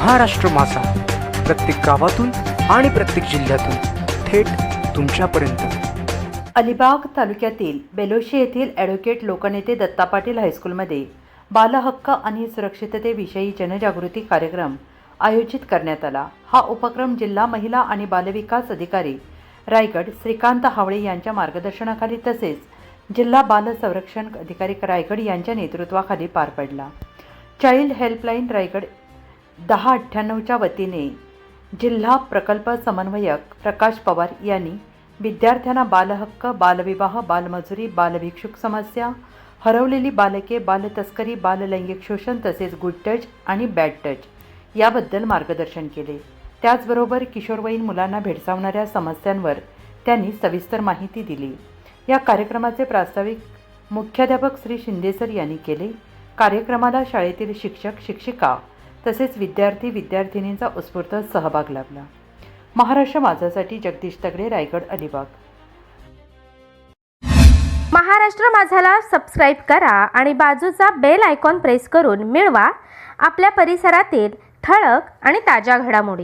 महाराष्ट्र मासा प्रत्येक गावातून आणि प्रत्येक जिल्ह्यातून थेट तुमच्यापर्यंत. अलिबाग तालुक्यातील बेलोशी येथील ॲडव्होकेट लोकनेते दत्ता पाटील हायस्कूलमध्ये बालहक्क आणि सुरक्षिततेविषयी जनजागृती कार्यक्रम आयोजित करण्यात आला. हा उपक्रम जिल्हा महिला आणि बालविकास अधिकारी रायगड श्रीकांत हावळे यांच्या मार्गदर्शनाखाली तसेच जिल्हा बाल संरक्षण अधिकारी रायगड यांच्या नेतृत्वाखाली पार पडला. चाइल्ड हेल्पलाईन रायगड दहा अठ्ठ्याण्णवच्या वतीने जिल्हा प्रकल्प समन्वयक प्रकाश पवार यांनी विद्यार्थ्यांना बालहक्क बालविवाह बालमजुरी बालभिक्षुक समस्या हरवलेली बालके बालतस्करी बाललैंगिक शोषण तसेच गुड टच आणि बॅड टच याबद्दल मार्गदर्शन केले. त्याचबरोबर किशोरवयीन मुलांना भेडसावणाऱ्या समस्यांवर त्यांनी सविस्तर माहिती दिली. या कार्यक्रमाचे प्रास्ताविक मुख्याध्यापक श्री शिंदेसर यांनी केले. कार्यक्रमाला शाळेतील शिक्षक शिक्षिका तसेच विद्यार्थी विद्यार्थिनींचा उत्स्फूर्त सहभाग लाभला. महाराष्ट्र माझासाठी जगदीश तगडे रायगड अलिबाग. महाराष्ट्र माझाला सबस्क्राईब करा आणि बाजूचा बेल आयकॉन प्रेस करून मिळवा. आपल्या परिसरातील ठळक आणि ताज्या घडामोडी.